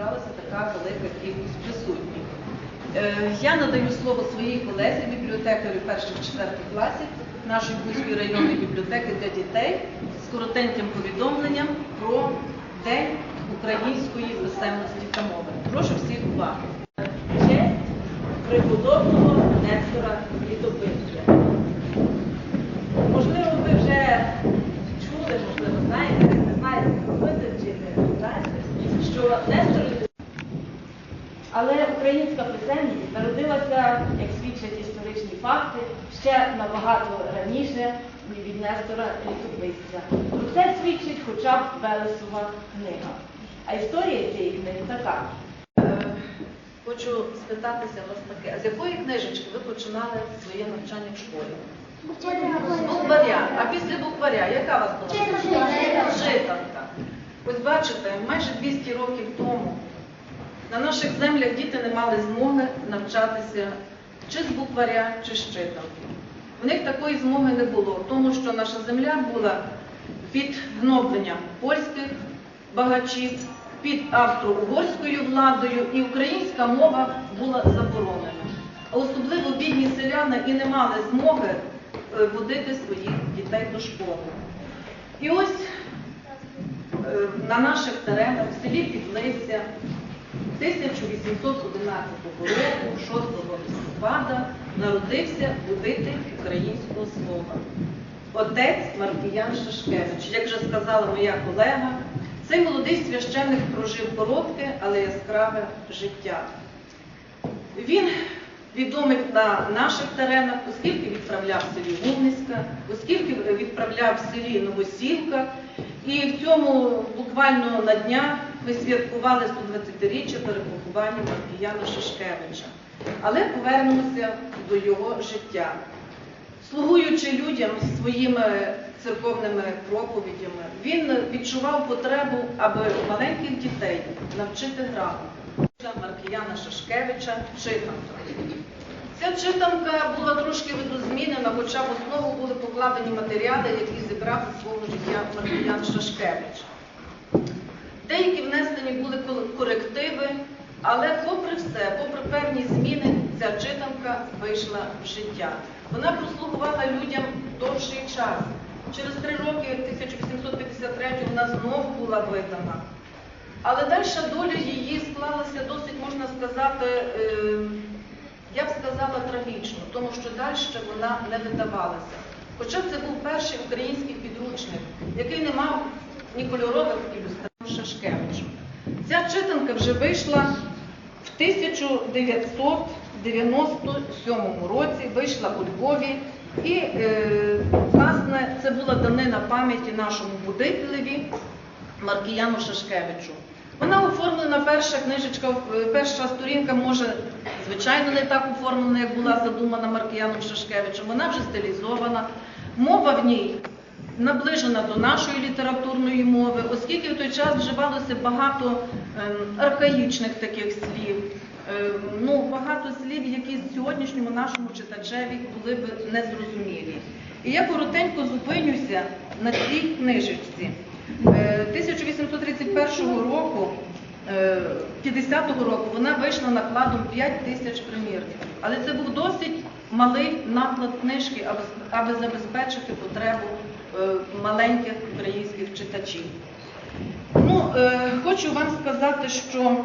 зібралася така велика кількість присутніх. Е, Я надаю слово своїй колезі, бібліотекарю перших-четвертих класів нашої Бузької районної бібліотеки для дітей з коротеньким повідомленням про День української писемності та мови. Прошу всіх уваги. честь преподобного Нестора Літописця. Можливо, ви вже чули, можливо, знаєте, не знаєте, чи не знаєте, що Нестор. Але українська писемність народилася, як свідчать історичні факти, ще набагато раніше від Нестора Літописця. Про це свідчить хоча б Велесова книга. А історія цієї книги така. Е, Хочу спитатися вас таке, а з якої книжечки ви починали своє навчання в школі? З букваря. А після букваря, яка вас була? Читанка. Ось бачите, майже 200 років тому на наших землях діти не мали змоги навчатися чи з букваря, чи з читанки. В них такої змоги не було, тому що наша земля була під гнобленням польських багачів, під австро-угорською владою, і українська мова була заборонена. А особливо бідні селяни і не мали змоги е, водити своїх дітей до школи. І ось е, на наших теренах в селі Підлися 1811 року, 6 листопада, народився любитель українського слова. Отець Маркіян Шашкевич. Як вже сказала моя колега, цей молодий священник прожив коротке, але яскраве життя. Він відомий на наших теренах, оскільки відправляв в селі Гумницька, оскільки відправляв в селі Новосілка. І в цьому буквально на днях ми святкували 120-річчя перепоховання Маркіяна Шашкевича. Але повернемося до його життя. Слугуючи людям своїми церковними проповідями, він відчував потребу, аби маленьких дітей навчити грамоту. Маркіяна Шашкевича читанка. Ця читанка була трошки видозмінена, хоча в основу були покладені матеріали, які зібрав зі свого життя Маркіян Шашкевич. Деякі внесені були корективи, але попри все, попри певні зміни, ця читанка вийшла в життя. Вона прослугувала людям довший час. Через три роки, 1853 вона знову була видана. Але дальша доля її склалася досить, можна сказати, е, я б сказала, трагічно, тому що далі вона не видавалася. Хоча це був перший український підручник, який не мав ні кольорових ілюстрацій Шашкевичу. Ця читанка вже вийшла в 1997 році, вийшла у Львові. І, е, власне, це була данина пам'яті нашому будителеві Маркіяну Шашкевичу. Вона оформлена, перша книжечка, е, перша сторінка може, звичайно, не так оформлена, як була задумана Маркіяном Шашкевичем. Вона вже стилізована. Мова в ній наближена до нашої літературної мови, оскільки в той час вживалося багато ем, архаїчних таких слів. Ем, Ну, багато слів, які сьогоднішньому нашому читачеві були б незрозумілі. І я коротенько зупинюся на цій книжечці. Е, 1831 року, е, 50-го року, вона вийшла накладом 5 тисяч примірників. Але це був досить малий наклад книжки, аби, забезпечити потребу е, маленьких українських читачів. Ну, е, хочу вам сказати, що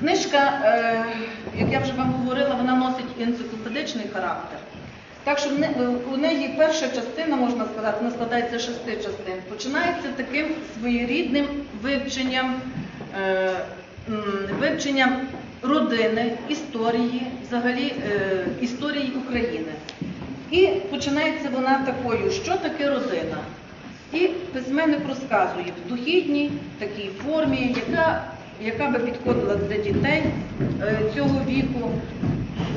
книжка, е, як я вже вам говорила, вона носить енциклопедичний характер. Так що е, у неї перша частина, можна сказати, вона складається з шести частин. Починається таким своєрідним вивченням, е, вивченням родини, історії, взагалі е, історії України. І починається вона такою, що таке родина. І письменник розказує в дохідній такій формі, яка, яка би підходила для дітей е, цього віку.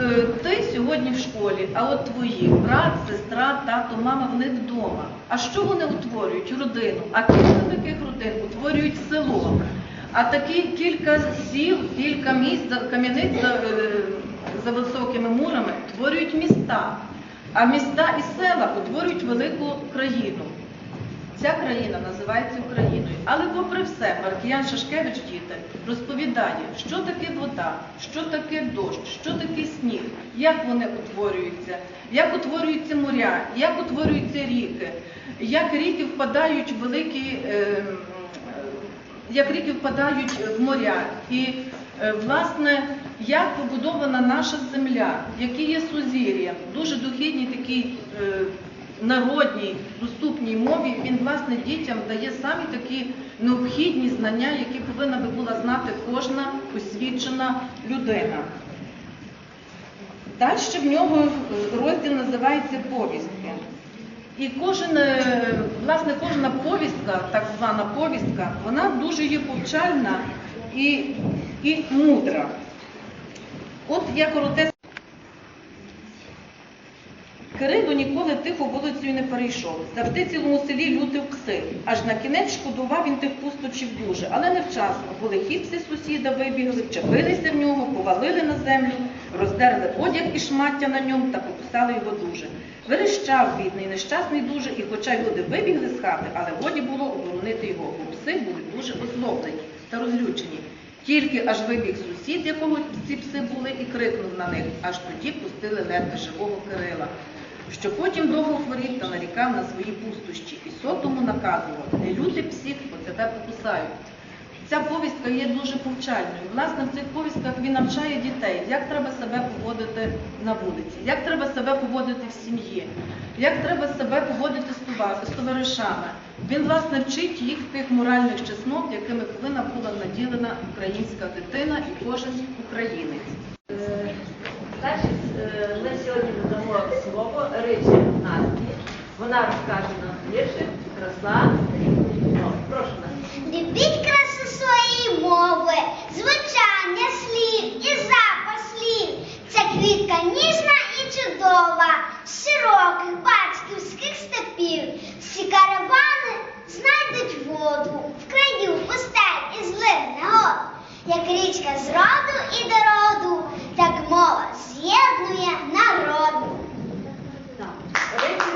Е, Ти сьогодні в школі, а от твої брат, сестра, тато, мама вони вдома. А що вони утворюють? Родину. А кілька таких родин утворюють село. А такі кілька сіл, кілька міст, за- кам'яниць за, е, за високими мурами утворюють міста. А міста і села утворюють велику країну. Ця країна називається Україною. Але попри все, Маркіян Шашкевич, діти, розповідає, що таке вода, що таке дощ, що таке сніг, як вони утворюються, як утворюються моря, як утворюються ріки, як ріки впадають в великі. е, як ріки впадають в моря, і е, власне як побудована наша земля, які є сузір'я, дуже дохідній такій е, народній, доступній мові. Він власне дітям дає самі такі необхідні знання, які повинна би була знати кожна освічена людина. Далі в нього е, розділ називається повістки. І кожен, е, власне, кожна повістка, так звана повістка, вона дуже є повчальна і, і мудра. От я коротесенько. Кирило ніколи тихо вулицею не перейшов. Завжди цілому селі лютив пси. Аж на кінець шкодував він тих пусточів дуже, але невчасно. Коли хіпси сусіда вибігли, вчепилися в нього, повалили на землю, роздерли одяг і шмаття на ньому та покусали його дуже. Верещав бідний, нещасний дуже, і хоча люди вибігли з хати, але годі було оборонити його, бо пси були дуже озлоблені та розлючені. Тільки аж вибіг сусід, якого ці пси були, і крикнув на них, аж тоді пустили ледве живого Кирила, що потім довго хворів та нарікав на свої пустощі, і сотому наказував, не люти псів, бо тебе покусають. Ця повістка є дуже повчальною. Власне, в цих повістках він навчає дітей, як треба себе поводити на вулиці, як треба себе поводити в сім'ї, як треба себе поводити з товар- з товаришами. Він, власне, вчить їх тих моральних чеснот, якими повинна була наділена українська дитина і кожен українець. Е, Значить, е, ми сьогодні надамо слово Ричі Насті. Вона розкаже нам вірші, краса. Ну, Прошу нас. Любіть красу своєї мови, звучання слів і запах слів. Ця квітка ніжна і чудова, з широких батьківських степів. Всі каравани знайдуть воду в краю пустель і злив негод. Як річка з роду і до роду, так мова з'єднує народ. Так. Ричі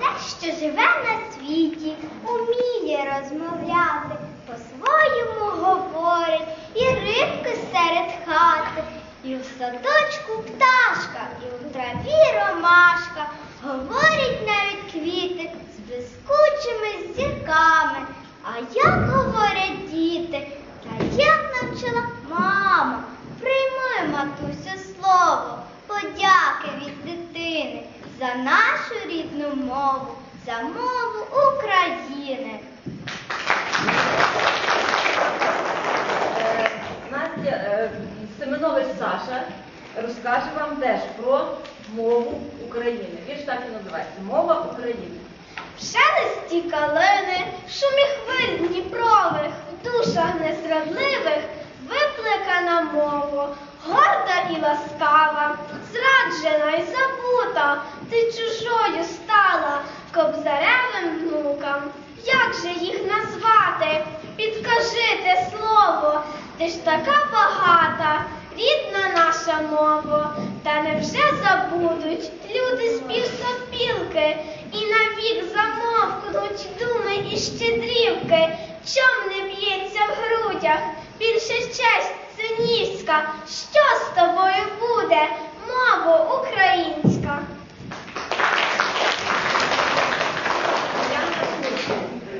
Те, що живе на світі, уміє розмовляти, по-своєму говорить, і рибки серед хати, і в садочку пташка, і в траві ромашка, говорять навіть квіти з блискучими зірками. А як говорять діти, та як навчила мама, прийми, матусю, слово, подяки від дитини за нашу рідну мову, за мову України. Е, Настя е, Семенович Саша розкаже вам теж про мову України. Вірш так і називається Мова України. В шелесті калини, в шумі хвиль Дніпрових, в душах незрадливих випликана мова, горда і ласкава, зраджена і забута, ти чужою стала кобзаревим внукам. Як же їх назвати? Підкажи те слово, ти ж така багата, рідна наша мова, та невже забудуть люди спів сопілки і навік замовкнуть думи і щедрівки, чом не б'ється в грудях, більше честь синівська, що з тобою буде, мова українська? Янка Курчик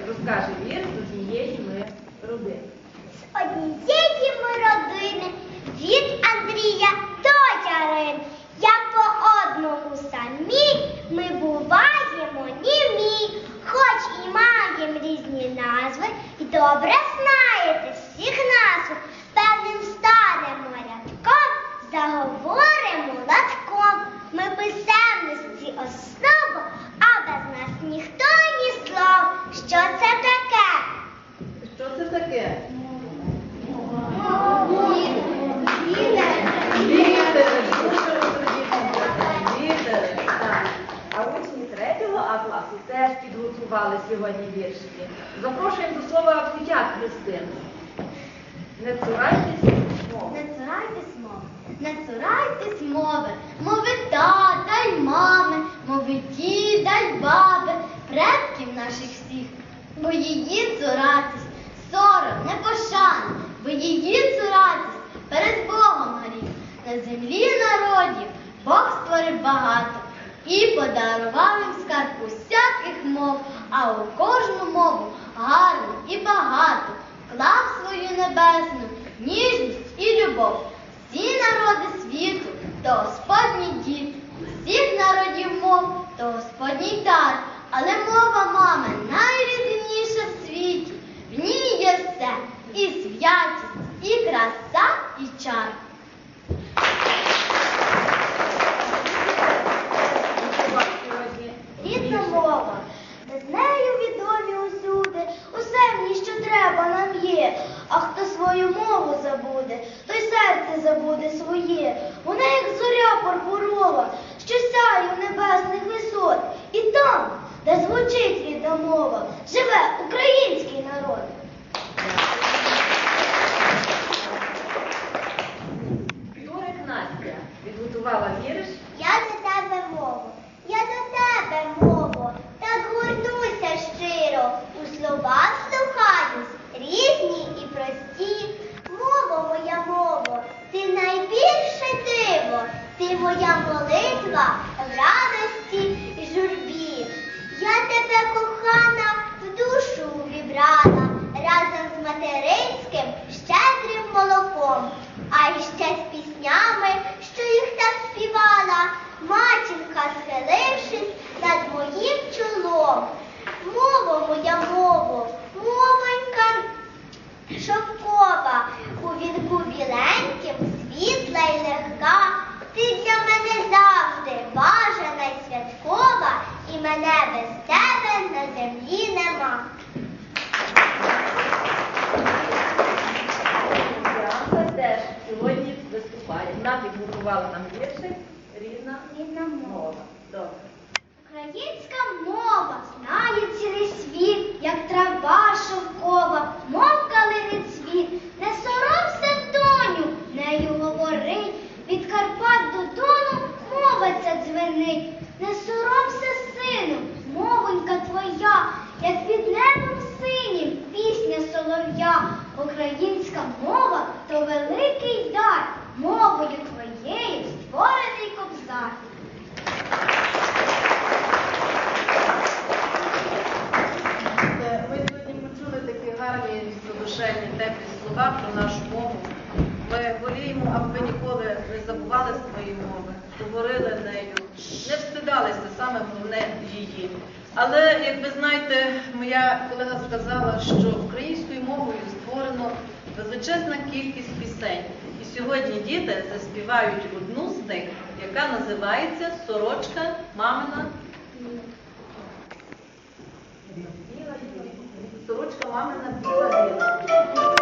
розкаже вірш з однієї ми родини. З однієї ми родини від Андрія до Ярин. Як по одному самі ми буваємо німі, хоч і маємо різні назви, і добре знаєте всіх назв. Певним станемо рядком, заговоримо латком. Ми писемності основа, а без нас ніхто ні слов. Що це таке? Що це таке? Вітер. Так. А третього А класу теж підготували сьогодні віршики. Запрошуємо до слова Путяк Христину. Не цурайтесь мови. Не цурайтесь мови, не цурайтесь мови, мови тата й мами, мови діда й баби, предків наших всіх. бо її цуратись, сором, непошана, бо її цуратись перед Богом гріх. На землі народів Бог створив багато і подарував їм скарб усяких мов, а у кожну мову гарну і багато вклав свою небесну ніжність і любов. Всі народи світу то Господній дід, всіх народів мов то Господній дар, але мова мами найрідніша в світі. В ній є все і святість, і краса, і чар. Рідна мова, без нею відомі усюди, усе в ній, що треба нам є. А хто свою мову забуде, той серце забуде своє. Вона як зоря пурпурова, що сяє у небесних висот. І там, де звучить рідна мова, живе український народ. Турик Настя підготувала вірш. Я до тебе мову, я до тебе мову, так горнуся щиро, у слова слухаюсь, різні і прості. Мова моя мово, ти найбільше диво, ти моя молитва в радості і журбі. Я тебе кохана в душу увібрала разом з материнським щедрим молоком, а іще з піснями, що їх так співала, матінка, схилившись над моїм чолом. Мово моя мово, мовонька шовкова, у вінку біленьким, світла й легка. Ти для мене завжди бажана й святкова, і мене без тебе на землі нема. Діанка теж сьогодні виступає. Вона підготувала нам віршик рідна Рідна мова. Добре. Українська мова знає цілий світ, як трава шовкова, мов калини цвіт. Не соромся, доню, нею говорить, від Карпат до Дону мова ця дзвенить. Не соромся, сину, мовонька твоя, як під небом синім пісня солов'я. Українська мова то великий дар, мовою твоєю створений кобзар. Е, Ви сьогодні почули такі гарні, задушевні, теплі слова про нашу мову. Ми воліємо, аби ви ніколи не забували своєї мови, говорили нею, не встидалися саме головне її. Але, як ви знаєте, моя колега сказала, що українською мовою створено величезна кількість пісень. Сьогодні діти заспівають одну з них, яка називається Сорочка мамина Сорочка мамина біла біла.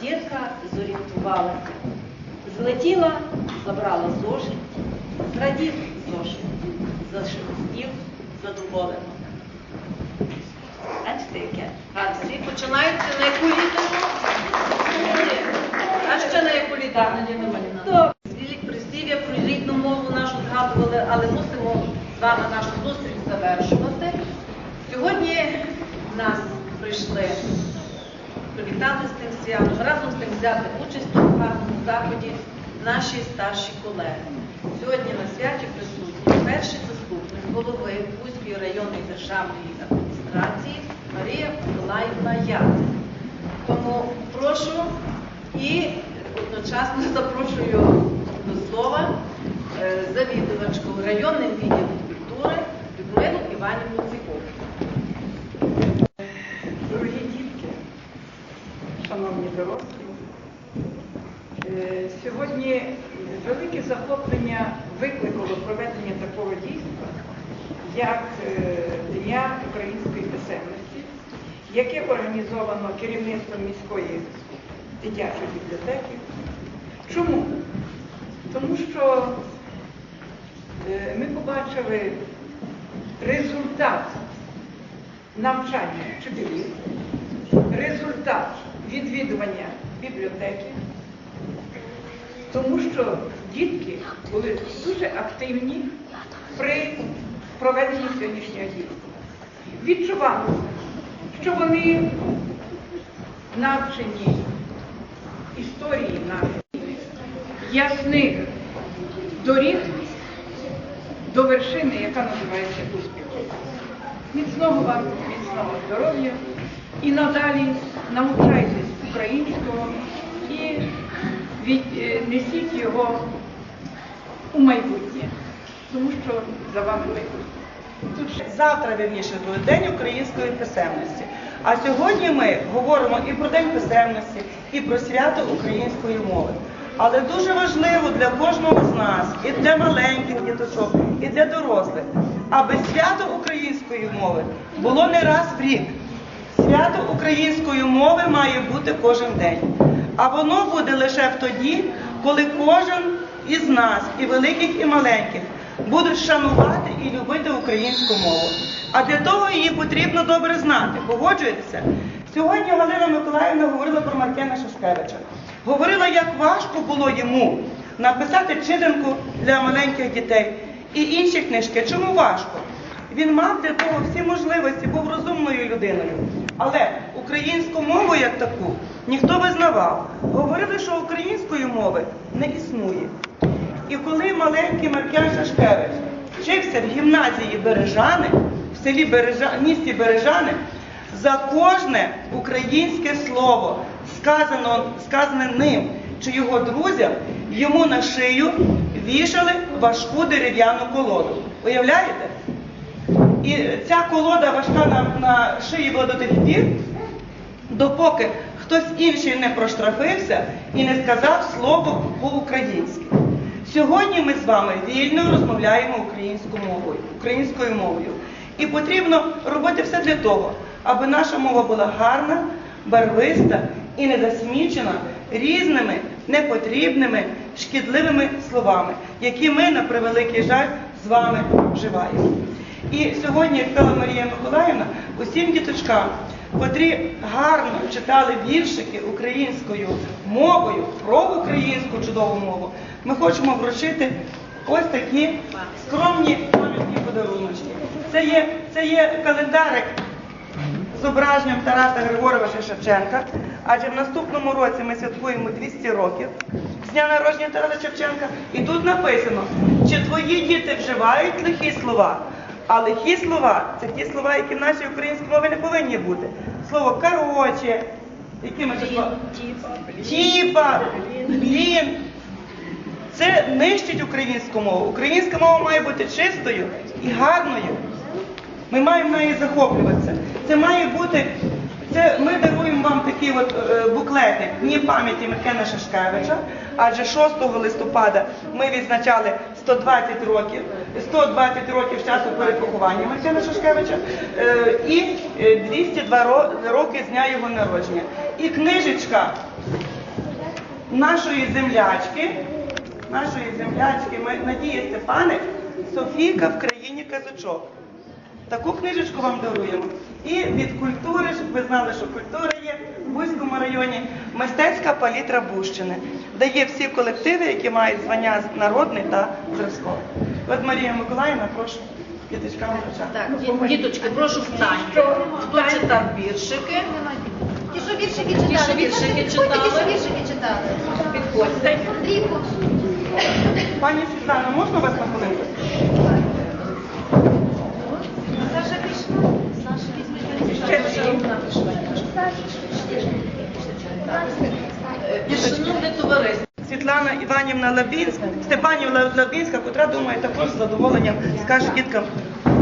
Зірка зорієнтувалася. Злетіла, забрала зошит, зрадів зошит, зашелестів задоволено. Бачите, яке. Всі починаються на яку літеру? А ще на яку літеру? Прислів'я про рідну мову нашу згадували, але мусимо з вами нашу зустріч завершувати. Сьогодні нас прийшли привітати з тим святом, разом з тим взяти участь у гарному заході наші старші колеги. Сьогодні на святі присутні перший заступник голови Бузької районної державної адміністрації Марія Миколаївна Яцик. Тому прошу і одночасно запрошую до слова е, завідувачку районним відділом культури Людмилу Іванівну Ціков. Дорогі дітки, шановні дорослі, е, сьогодні велике захоплення викликало проведення такого дійства, як е, Дня української писемності, яке організовано керівництвом міської дитячої бібліотеки. Чому? Тому що е, ми побачили результат навчання вчителів, результат відвідування бібліотеки, тому що дітки були дуже активні при проведенні сьогоднішнього дійства. Відчувалося, що вони навчені історії нашої, ясних доріг до вершини, яка називається успіх. Міцного вам, міцного здоров'я і надалі навчайтесь українського і від, е, його у майбутнє, тому що за вами майбутнє. Завтра, вірніше, буде День української писемності. А сьогодні ми говоримо і про День писемності, і про свято української мови. Але дуже важливо для кожного з нас, і для маленьких діточок, і для дорослих, аби свято української мови було не раз в рік. Свято української мови має бути кожен день. А воно буде лише тоді, коли кожен із нас, і великих, і маленьких, будуть шанувати і любити українську мову. А для того її потрібно добре знати. Погоджуєтеся? Сьогодні Галина Миколаївна говорила про Маркена Шашкевича. Говорила, як важко було йому написати читанку для маленьких дітей і інші книжки. Чому важко? Він мав для того всі можливості, був розумною людиною. Але українську мову як таку ніхто визнавав. Говорили, що української мови не існує. І коли маленький Маркян Шашкевич вчився в гімназії Бережани, в селі Бережа, місті Бережани, за кожне українське слово, сказано, сказане ним чи його друзям, йому на шию вішали важку дерев'яну колоду. Уявляєте? І ця колода важка на, на шиї була до тих пір, допоки хтось інший не проштрафився і не сказав слово по-українськи. Сьогодні ми з вами вільно розмовляємо українською мовою. І потрібно робити все для того, аби наша мова була гарна, барвиста і не засмічена різними непотрібними, шкідливими словами, які ми, на превеликий жаль, з вами вживаємо. І сьогодні, як сказала Марія Миколаївна, усім діточкам, котрі гарно читали віршики українською мовою, про українську чудову мову, ми хочемо вручити ось такі скромні пам'ятні подаруночки. Це є, це є календарик зображенням Тараса Григоровича Шевченка, адже в наступному році ми святкуємо 200 років з дня народження Тараса Шевченка. І тут написано, чи твої діти вживають лихі слова, а лихі слова це ті слова, які в нашій українській мові не повинні бути. Слово короче, якими це слова? Тіпа, блін. Це нищить українську мову. Українська мова має бути чистою і гарною. Ми маємо нею захоплюватися. Це має бути, це ми даруємо вам такі такі от е, буклети Дні пам'яті Микена Шашкевича, адже 6 листопада ми відзначали 120 років, 120 років часу перепоховання Микена Шашкевича е, і е, 202 роки з дня його народження. І книжечка нашої землячки, нашої землячки Надії Степаник Софійка в країні казочок. Таку книжечку вам даруємо. І від культури, щоб ви знали, що культура є в Бузькому районі, мистецька палітра Бущини, де є всі колективи, які мають звання народний та зразковий. От Марія Миколаївна, прошу вручати. Так, ді- діточки, прошу встаньте. Хто читав віршики? Ті, що віршики Ті, що читали. віршики Ті, що читали. віршики читали. Підходьте. Пані Світлана, можна вас на хвилинку? Саша пішла. Саша, Е, Шановне товариство, Світлана Іванівна Лабінська, Степанівна Лабінська, котра думає також з задоволенням скаже діткам.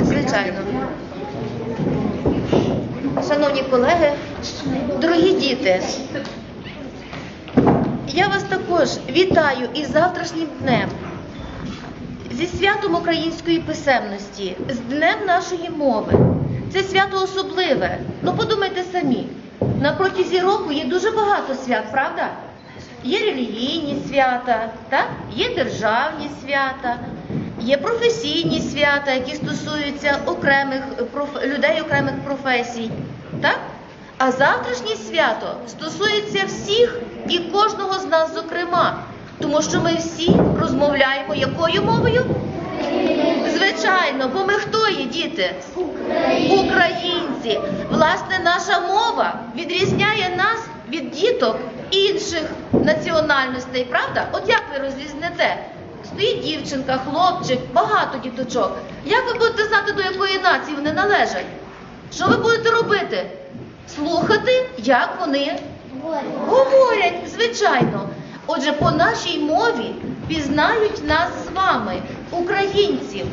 Звичайно. Шановні колеги, дорогі діти, я вас також вітаю із завтрашнім днем, зі святом української писемності, з днем нашої мови. Це свято особливе. Ну подумайте самі, на протязі року є дуже багато свят, правда? Є релігійні свята, так? є державні свята, є професійні свята, які стосуються окремих проф- людей окремих професій. Так? А завтрашнє свято стосується всіх і кожного з нас, зокрема, тому що ми всі розмовляємо якою мовою? Звичайно, бо ми хто є, діти? Українці. Власне, наша мова відрізняє нас від діток інших національностей, правда? От як ви розрізнете? Стоїть дівчинка, хлопчик, багато діточок. Як ви будете знати, до якої нації вони належать? Що ви будете робити? Слухати, як вони говорять, звичайно. Отже, по нашій мові пізнають нас з вами, українців.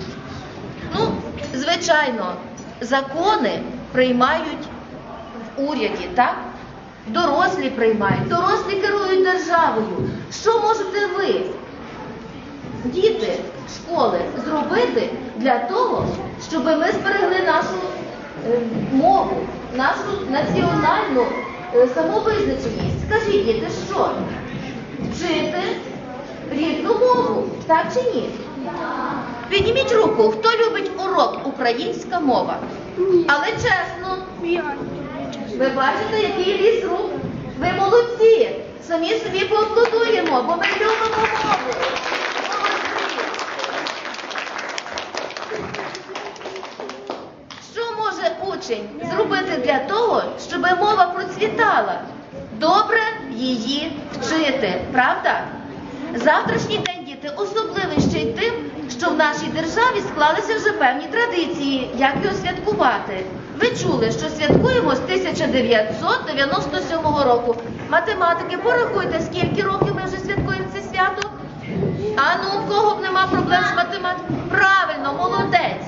Ну, звичайно, закони приймають в уряді, так? Дорослі приймають, дорослі керують державою. Що можете ви, діти школи, зробити для того, щоб ми зберегли нашу е, мову, нашу національну е, самовизначеність? Скажіть, діти, що? Вчити рідну мову, так чи ні? Підніміть руку, хто любить урок українська мова. Але чесно, ви бачите, який ліс рук? Ви молодці! Самі собі поаплодуємо, бо ми любимо мову. Що може учень зробити для того, щоб мова процвітала? Добре її вчити, правда? Завтрашній день діти особливий ще й тим, що в нашій державі склалися вже певні традиції, як його святкувати. Ви чули, що святкуємо з 1997 року. Математики, порахуйте, скільки років ми вже святкуємо це свято? А ну, у кого б нема проблем з математикою? Правильно, молодець.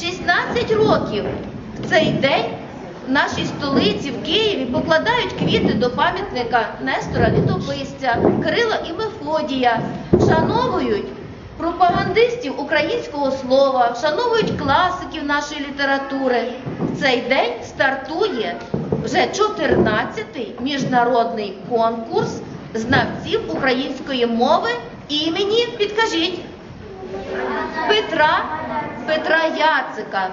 16 років в цей день в нашій столиці, в Києві, покладають квіти до пам'ятника Нестора Літописця, Кирила і Мефодія, вшановують пропагандистів українського слова, вшановують класиків нашої літератури. В цей день стартує вже 14-й міжнародний конкурс знавців української мови імені, підкажіть, Петра Петра Яцика.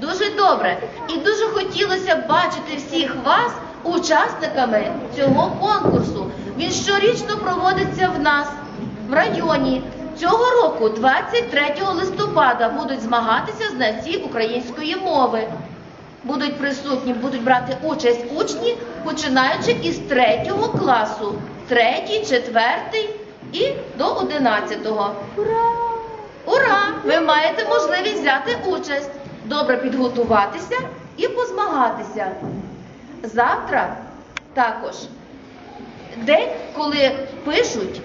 Дуже добре. І дуже хотілося б бачити всіх вас учасниками цього конкурсу. Він щорічно проводиться в нас в районі. Цього року, 23 листопада, будуть змагатися знавці української мови. Будуть присутні, будуть брати участь учні, починаючи із 3 класу, 3, 4 і до 11. Ура! Ура! Ви маєте можливість взяти участь, добре підготуватися і позмагатися. Завтра також день, коли пишуть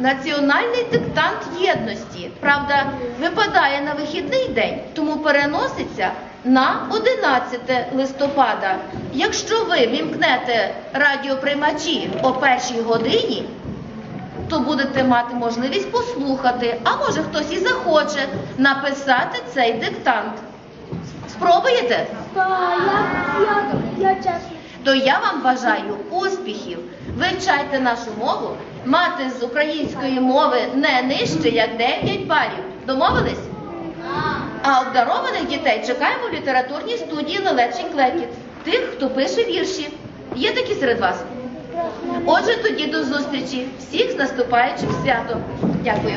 національний диктант єдності. Правда, випадає на вихідний день, тому переноситься на 11 листопада. Якщо ви вімкнете радіоприймачі о першій годині, то будете мати можливість послухати, а може хтось і захоче написати цей диктант. Спробуєте? То я вам бажаю успіхів. Вивчайте нашу мову, мати з української мови не нижче, як 9 балів. Домовились? А обдарованих дітей чекаємо в літературній студії Лелечень Клекіт. Тих, хто пише вірші. Є такі серед вас? Отже, тоді до зустрічі. Всіх з наступаючим святом. Дякую.